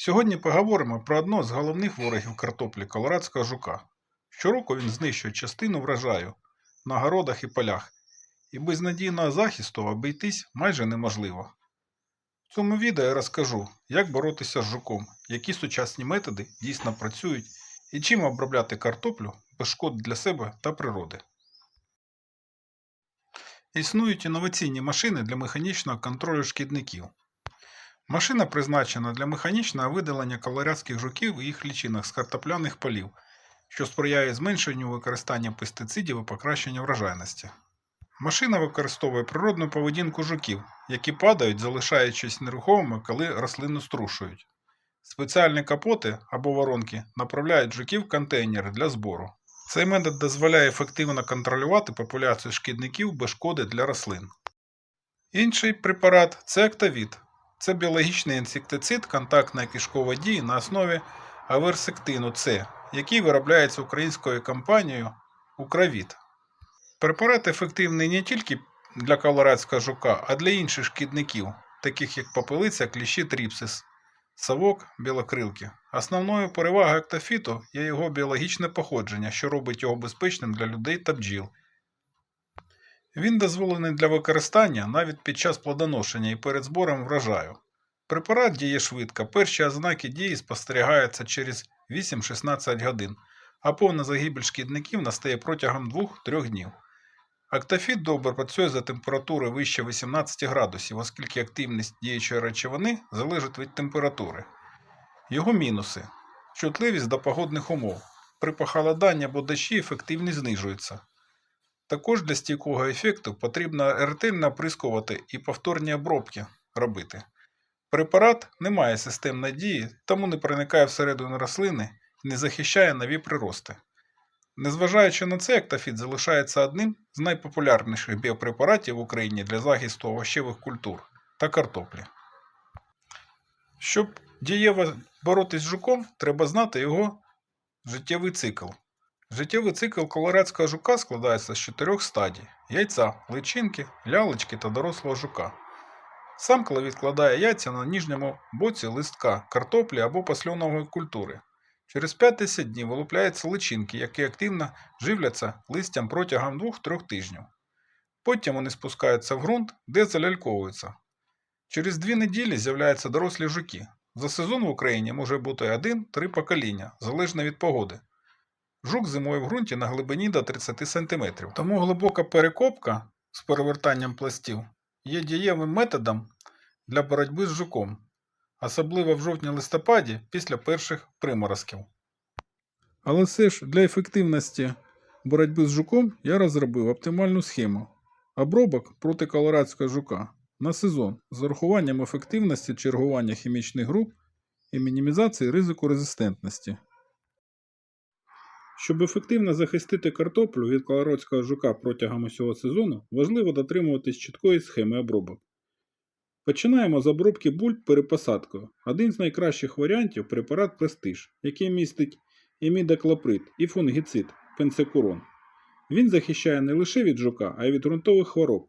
Сьогодні поговоримо про одного з головних ворогів картоплі колорадського жука. Щороку він знищує частину врожаю на городах і полях, і без надійного захисту обійтись майже неможливо. В цьому відео я розкажу, як боротися з жуком, які сучасні методи дійсно працюють і чим обробляти картоплю без шкод для себе та природи. Існують інноваційні машини для механічного контролю шкідників. Машина призначена для механічного видалення колорадських жуків і їх лічинок з картопляних полів, що сприяє зменшенню використання пестицидів і покращенню врожайності. Машина використовує природну поведінку жуків, які падають, залишаючись нерухомими, коли рослину струшують. Спеціальні капоти або воронки направляють жуків в контейнери для збору. Цей метод дозволяє ефективно контролювати популяцію шкідників без шкоди для рослин. Інший препарат це актовід. Це біологічний інсектицид контактної кишкової дії на основі аверсектину С, який виробляється українською компанією Укравіт. Препарат ефективний не тільки для колорадського жука, а для інших шкідників, таких як попелиця, кліщі тріпсис, совок, білокрилки. Основною перевагою актофіту є його біологічне походження, що робить його безпечним для людей та бджіл. Він дозволений для використання навіть під час плодоношення і перед збором врожаю. Препарат діє швидко, перші ознаки дії спостерігаються через 8-16 годин, а повна загибель шкідників настає протягом 2-3 днів. Актофіт добре працює за температури вище 18 градусів, оскільки активність діючої речовини залежить від температури. Його мінуси чутливість до погодних умов. При похолоданні або дощі ефективність знижується. Також для стійкого ефекту потрібно ретельно оприскувати і повторні обробки робити. Препарат не має системної дії, тому не проникає всередину рослини і не захищає нові прирости. Незважаючи на це, актофіт залишається одним з найпопулярніших біопрепаратів в Україні для захисту овощевих культур та картоплі. Щоб дієво боротись з жуком, треба знати його життєвий цикл. Життєвий цикл колорадського жука складається з чотирьох стадій: яйця, личинки, лялечки та дорослого жука. Самка відкладає яйця на ніжньому боці листка, картоплі або посльонової культури. Через 5-10 днів вилупляються личинки, які активно живляться листям протягом 2-3 тижнів. Потім вони спускаються в ґрунт, де заляльковуються. Через 2 неділі з'являються дорослі жуки. За сезон в Україні може бути 1-3 покоління, залежно від погоди. Жук зимує в ґрунті на глибині до 30 см. Тому глибока перекопка з перевертанням пластів є дієвим методом для боротьби з жуком, особливо в жовтні-листопаді після перших приморозків. Але все ж для ефективності боротьби з жуком я розробив оптимальну схему обробок проти колорадського жука на сезон з урахуванням ефективності чергування хімічних груп і мінімізації ризику резистентності. Щоб ефективно захистити картоплю від колорадського жука протягом усього сезону, важливо дотримуватись чіткої схеми обробок. Починаємо з обробки бульб перепосадкою. Один з найкращих варіантів препарат Престиж, який містить імідаклоприд і фунгіцид пенсекурон. Він захищає не лише від жука, а й від ґрунтових хвороб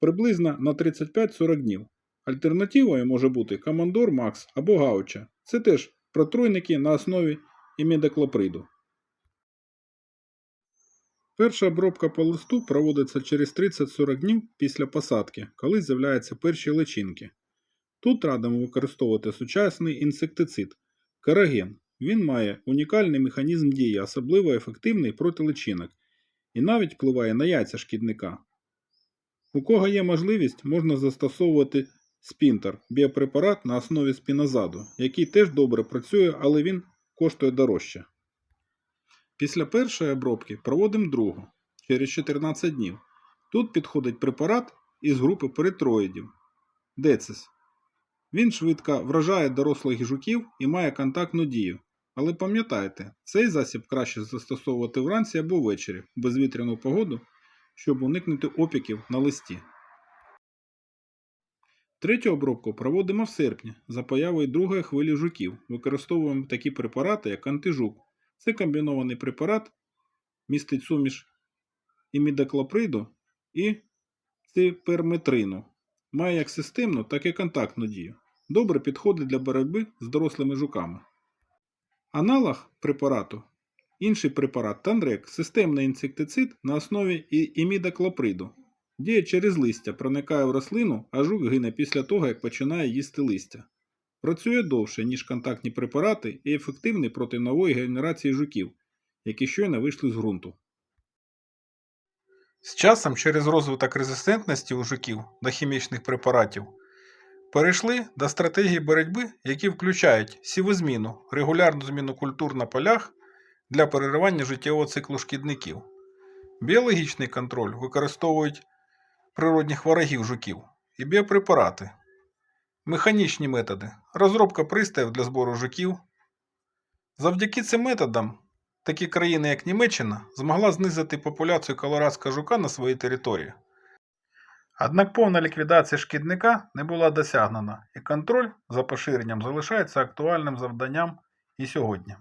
приблизно на 35-40 днів. Альтернативою може бути Командор Макс або Гауча. Це теж протруйники на основі імідаклоприду. Перша обробка по листу проводиться через 30-40 днів після посадки, коли з'являються перші личинки. Тут радимо використовувати сучасний інсектицид караген. Він має унікальний механізм дії, особливо ефективний проти личинок, і навіть впливає на яйця шкідника. У кого є можливість, можна застосовувати спінтер біопрепарат на основі спінозаду, який теж добре працює, але він коштує дорожче. Після першої обробки проводимо другу через 14 днів. Тут підходить препарат із групи перитроїдів Децис. Він швидко вражає дорослих жуків і має контактну дію. Але пам'ятайте, цей засіб краще застосовувати вранці або ввечері в безвітряну погоду, щоб уникнути опіків на листі. Третю обробку проводимо в серпні за появою другої хвилі жуків. Використовуємо такі препарати, як антижук. Це комбінований препарат, містить суміш імідаклоприду і циперметрину. Має як системну, так і контактну дію. добре підходить для боротьби з дорослими жуками. Аналог препарату інший препарат Танрек системний інсектицид на основі і- імідоклоприду. Діє через листя, проникає в рослину, а жук гине після того, як починає їсти листя. Працює довше, ніж контактні препарати і ефективний проти нової генерації жуків, які щойно вийшли з ґрунту. З часом через розвиток резистентності у жуків до хімічних препаратів перейшли до стратегії боротьби, які включають сівозміну, регулярну зміну культур на полях для переривання життєвого циклу шкідників. Біологічний контроль використовують природних ворогів жуків і біопрепарати, механічні методи, розробка пристроїв для збору жуків. Завдяки цим методам такі країни, як Німеччина, змогла знизити популяцію колорадського жука на своїй території. Однак повна ліквідація шкідника не була досягнена, і контроль за поширенням залишається актуальним завданням і сьогодні.